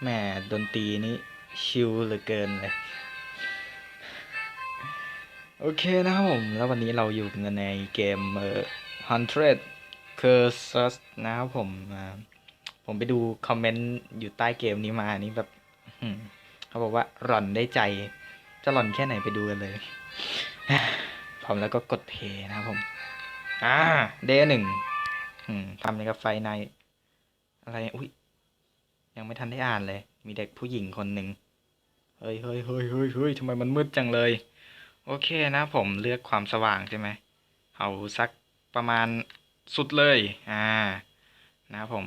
แหมดนตรีนี่ชิลเหลือเกินเลย โอเคนะครับผม แล้ววันนี้เราอยู่กันในเกมเอ่อ Hundred Curses นะครับผมผมไปดูคอมเมนต์อยู่ใต้เกมนี้มานี่แบบเขาบอกว่าหล่อนได้ใจ จะหล่อนแค่ไหนไปดูกันเลยพร้อมแล้วก็กดเพย์นะครับผม อ่า เดย์หนึ่งทำในกับไฟใน อะไร อุ้ย ยังไม่ทันได้อ่านเลย มีเด็กผู้หญิงคนหนึ่งเฮ้ยเฮ้ยเฮ้ยเฮ้ยเฮ้ยทำไมมันมืดจังเลย โอเคนะผมเลือกความสว่างใช่ไหมเอาสักประมาณสุดเลย อ่า นะครับผม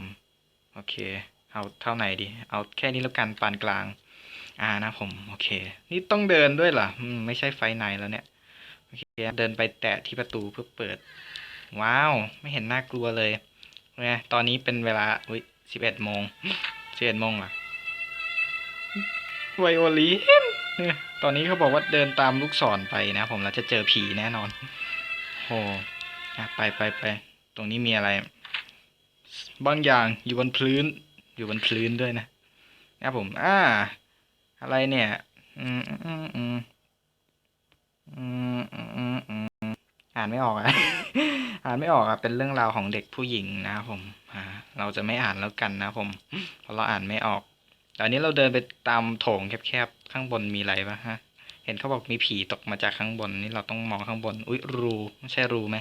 โอเค เอาเท่าไหนดี เอาแค่นี้แล้วกันปานกลาง อ่านะผม โอเค นี่ต้องเดินด้วยเหรอไม่ใช่ไฟในแล้วเนี่ย โอเค เดินไปแตะที่ประตูเพื่อเปิด ว้าว ไม่เห็นน่ากลัวเลยไงตอนนี้เป็นเวลาอุ้ยสิบเอ็ดโมง เอ็ดโมงเหรอไวโอลินเนี่ยตอนนี้เขาบอกว่าเดินตามลูกศรไปนะ ผมเราจะเจอผีแน่นอน โอ้อะไปไปไปตรงนี้มีอะไร บางอย่างอยู่บนพื้น อยู่บนพื้นด้วยนะนะครับผม อ่า อะไรเนี่ย อืมอืมอืมอืมอืมอืม อ่านไม่ออกอะอ่านไม่ออกอะเป็นเรื่องราวของเด็กผู้หญิงนะครับผมอ่าเราจะไม่อ่านแล้วกันนะผมเพราะเราอ่านไม่ออกตอนนี้เราเดินไปตามโถงแคบๆข้างบนมีอะไรปะฮะ เห็นเขาบอกมีผีตกมาจากข้างบนนี่เราต้องมองข้างบน อุ๊ยรูไม่ใช่รูไหม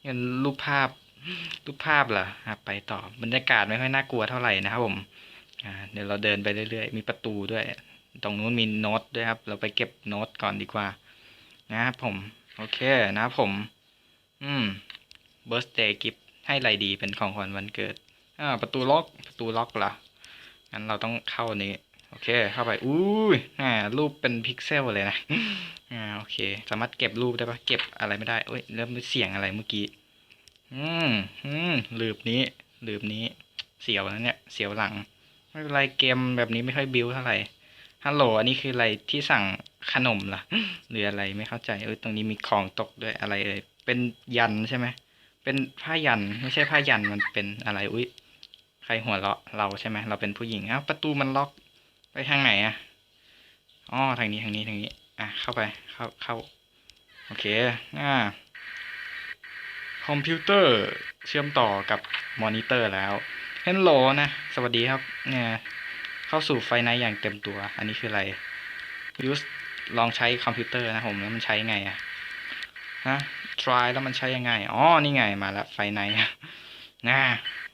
นี่มันรูปภาพรูปภาพเหรอไปต่อบรรยากาศไม่ค่อยน่ากลัวเท่าไหร่นะครับผมอ่าเดี๋ยวเราเดินไปเรื่อยๆ มีประตูด้วย ตรงนู้นมีโน้ตด้วยครับ เราไปเก็บโน้ตก่อนดีกว่า นะครับผม โอเคนะผม อืม birthday gift ให้ไรดีเป็นของขวัญวันเกิด อ่า ประตูล็อก ประตูล็อกเหรองั้นเราต้องเข้านี้ โอเค เข้าไป อุ้ย อ่า รูปเป็นพิกเซลเลยนะ อ่า โอเค สามารถเก็บรูปได้ปะเก็บอะไรไม่ได้เอ้ย เริ่มเสียงอะไรเมื่อกี้ อืม อืมลืบนี้ลืบนี้ เสียวนะเนี่ย เสียวหลัง ไม่เป็นไร เกมแบบนี้ไม่ค่อยบิวเท่าไหร่ ฮัลโหล อันนี้คืออะไรที่สั่งขนมล่ะ หรืออะไรไม่เข้าใจ เอ้ยตรงนี้มีของตกด้วยอะไรเอ่ย เป็นยันใช่ไหม เป็นผ้ายันไม่ใช่ผ้ายันมันเป็นอะไร อุ้ยใครหัวเราะเราใช่ไหม เราเป็นผู้หญิงอ้าวประตูมันล็อกไปทางไหนอะอ๋อทางนี้ทางนี้ทางนี้ อะเข้าไป เข้าเข้า โอเค อ่า คอมพิวเตอร์เชื่อมต่อกับมอนิเตอร์แล้วเฮลโหลนะ สวัสดีครับ เนี่ย เข้าสู่ไฟในอย่างเต็มตัว อันนี้คืออะไร use ลองใช้คอมพิวเตอร์นะผมแล้วมันใช้ไงอะฮะ try แล้วมันใช้ยังไง อ๋อ นี่ไงมาแล้วไฟในนะ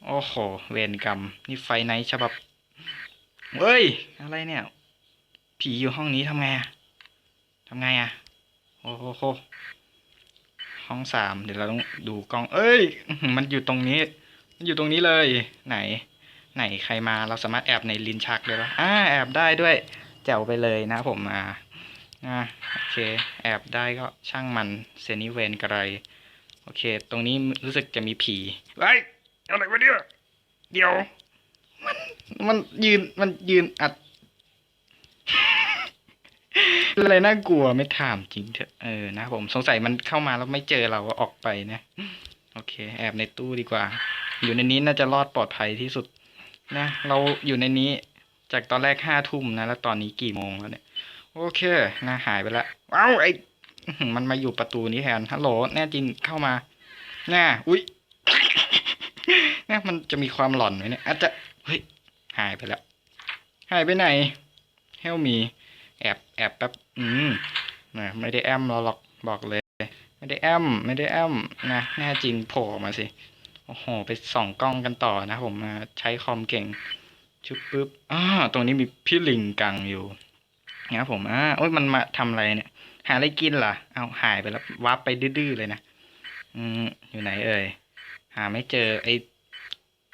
โอ้โห เวรกรรม นี่ไฟในฉบับเฮ้ย อะไรเนี่ย ผีอยู่ห้องนี้ทำไงอะทำไงอะโอ้โหห้องสามเดี๋ยวเราต้องดูกล้อง เอ้ย มันอยู่ตรงนี้ มันอยู่ตรงนี้เลย ไหน ไหนใครมาเราสามารถแอบในลิ้นชักได้ปะอ่าแอบได้ด้วยแจ๋วไปเลยนะผมมาอ่าโอเค แอบได้ก็ช่างมันเซนิเวนกระไรโอเค ตรงนี้รู้สึกจะมีผีไอ้ยอะไรวะเนี่ยเดี๋ยว มันมันยืนมันยืนอัดอะไรน่ากลัวไม่ถามจริงเถอะเออนะผมสงสัยมันเข้ามาแล้วไม่เจอเราก็ออกไปนะ โอเค แอบในตู้ดีกว่า อยู่ในนี้น่าจะรอดปลอดภัยที่สุด นะเราอยู่ในนี้จากตอนแรกห้าทุ่มนะ แล้วตอนนี้กี่โมงแล้วเนี่ย โอเคนะหายไปล้วว้าวไอ้มันมาอยู่ประตูนี้แทนฮัลโหลแน่จริงเข้ามาน่าอุ้ยนะมันจะมีความหลอนไหมเนี่ยอาจจะเฮ้ยหายไปแล้วหายไปไหนเฮลมี แอบแอบแป๊บอืมนะไม่ได้แอมเราหรอกบอกเลย ไม่ได้แอมไม่ได้แอมนะแน่จริงโผล่มาสิ โอ้โห ไปส่องกล้องกันต่อนะผมมาใช้คอมเก่ง ชุบปุ๊บอ่าตรงนี้มีพี่ลิงกังอยู่นะผมอ่าโอ้ยมันมาทำอะไรเนี่ย หาอะไรกินล่ะ เอาหายไปแล้ววับไปดื้อเลยนะอืมอยู่ไหนเอ่ย หาไม่เจอ ไอ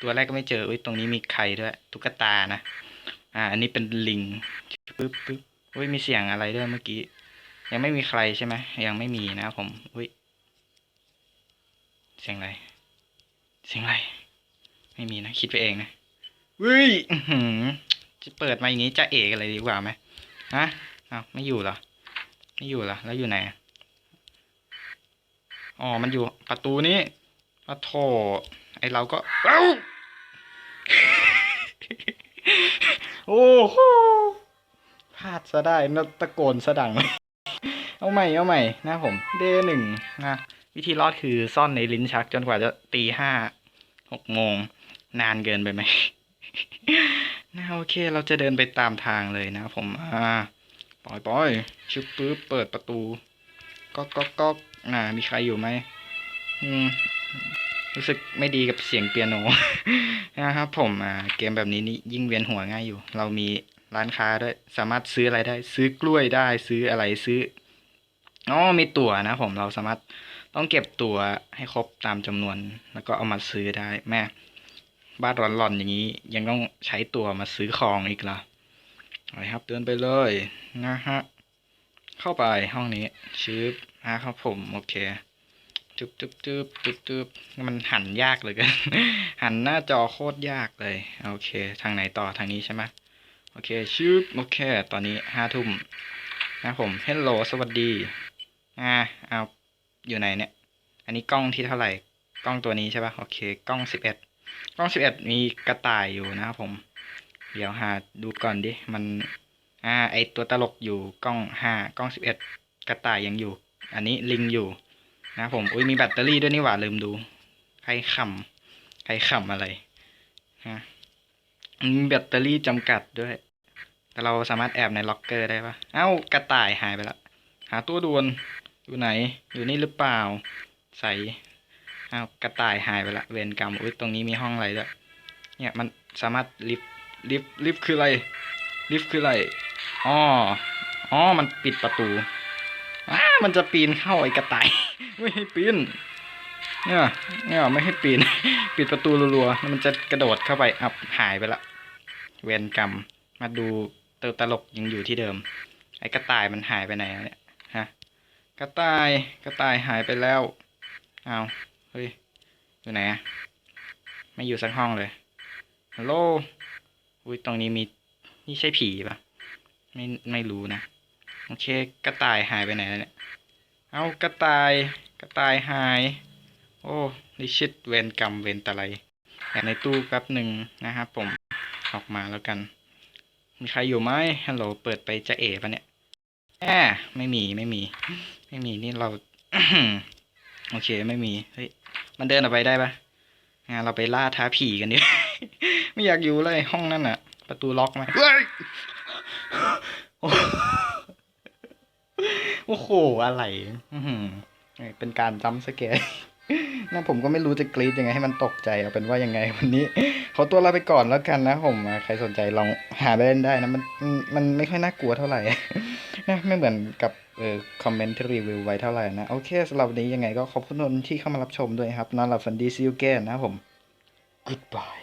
ตัวแรกก็ไม่เจออุ้ยตรงนี้มีใครด้วยตุ๊กตานะ อ่า อันนี้เป็นลิงปึ๊บปึ๊บอุ้ยมีเสียงอะไรด้วยเมื่อกี้ ยังไม่มีใครใช่ไหมยังไม่มีนะผมอุ้ยเสียงอะไร เสียงอะไร ไม่มีนะ คิดไปเองนะเฮ้ยอื้อหือจะเปิดมาอย่างนี้จะเอกอะไรดีกว่าไหมฮะอ้าวไม่อยู่เหรอ ไม่อยู่เหรอ แล้วอยู่ไหนอะอ๋อ มันอยู่ประตูนี้ปะโถไอเราก็ เอ้า โอ้โหพลาดซะได้นะตะโกนซะดัง เอาใหม่ เอาใหม่ นะผม เดหนึ่งนะ วิธีรอดคือซ่อนในลิ้นชักจนกว่าจะตีห้าหกโมง นานเกินไปไหมนะโอเค เราจะเดินไปตามทางเลยนะผม อ่าปล่อยปล่อยชึบปึ๊บเปิดประตูก๊อกก๊อกก๊อกน่ะมีใครอยู่ไหมอืมรู้สึกไม่ดีกับเสียงเปียโนนะครับผมอ่าเกมแบบนี้นี่ยิ่งเวียนหัวง่ายอยู่ เรามีร้านค้าด้วย สามารถซื้ออะไรได้ ซื้อกล้วยได้ ซื้ออะไรซื้ออ๋อมีตั๋วนะผมเราสามารถ ต้องเก็บตั๋วให้ครบตามจำนวน แล้วก็เอามาซื้อได้แม่ บ้านร้อนๆอย่างนี้ ยังต้องใช้ตั๋วมาซื้อของอีกเหรอเอาลยครับเดินไปเลยนะฮะ เข้าไปห้องนี้ชืบนะครับผมโอเคจุ๊บจุ๊บจุ๊บจุบจุบมันหันยากเลยกันหันหน้าจอโคตรยากเลย โอเค ทางไหนต่อทางนี้ใช่ไหมโอเคชืบโอเค ตอนนี้ห้าทุ่มนะผมเฮลโลสวัสดี อ่าเอา อยู่ไหนเนี่ย อันนี้กล้องที่เท่าไหร่ กล้องตัวนี้ใช่ปะโอเค กล้องสิบเอ็ด กล้องสิบเอ็ดมีกระต่ายอยู่นะครับผม เดี๋ยวหาดูก่อนดิ มัน อ่า ไอตัวตลกอยู่กล้องห้ากล้องสิบเอ็ด กระต่ายยังอยู่ อันนี้ลิงอยู่นะครับผม อุ้ยมีแบตเตอรี่ด้วยนี่หว่าลืมดู ใครขำใครขำอะไร ฮะ มีแบตเตอรี่จำกัดด้วย แต่เราสามารถแอบในล็อกเกอร์ได้ปะเอ้ากระต่ายหายไปละ หาตัวด่วน อยู่ไหน อยู่นี่หรือเปล่า ใส่อ้าวกระต่ายหายไปละเวรกรรมอุ้ยตรงนี้มีห้องอะไรด้วยเนี่ยมันสามารถลิฟต์ลิฟต์ลิฟต์คืออะไร ลิฟต์คืออะไรอ๋ออ๋อมันปิดประตูอ้ามันจะปีนเข้าไอ้กระต่าย ไม่ให้ปีนเนี่ยเนี่ยไม่ให้ปีน ปิดประตูรัวๆแล้วมันจะกระโดดเข้าไปอับหายไปละ เวรกรรม มาดูเตอตลกยังอยู่ที่เดิม ไอ้กระต่ายมันหายไปไหนเนี่ยฮะ กระต่ายกระต่ายหายไปแล้วเอาเฮ้ยอยู่ไหนอะไม่อยู่สักห้องเลยฮัลโหลอุ้ยตรงนี้มีนี่ใช่ผีปะไม่ไม่รู้นะโอเคกระต่ายหายไปไหนแล้วเนี่ยเอากระต่ายกระต่ายหาย โอ้ดิชิตเวรกรรมเวรตะไลแอบในตู้แป๊บหนึ่งนะครับผมออกมาแล้วกัน มีใครอยู่ไหมฮัลโหลเปิดไปจะเอ๋ปะเนี่ยแอบไม่มีไม่มี ไม่มีนี่เรา โอเคไม่มี เฮ้ย มันเดินออกไปได้ปะงั้นเราไปล่าท้าผีกันดิไม่อยากอยู่เลยห้องนั่นน่ะประตูล็อกไหมเฮ้ยโอ้โห อะไรอื้อหือเป็นการจำสเกร์นะผมก็ไม่รู้จะกรีดยังไงให้มันตกใจเอาเป็นว่ายังไงวันนี้ ขอตัวลาไปก่อนแล้วกันนะผมอะใครสนใจลองหาไปเล่นได้นะ มันมันมันไม่ค่อยน่ากลัวเท่าไหร่นะไม่เหมือนกับเออคอมเมนต์ที่รีวิวไว้เท่าไหร่นะ โอเคสำหรับวันนี้ยังไงก็ขอบคุณทุกคนที่เข้ามารับชมด้วยครับนอนหลับฝันดีซิลเกนนะครับผม goodbye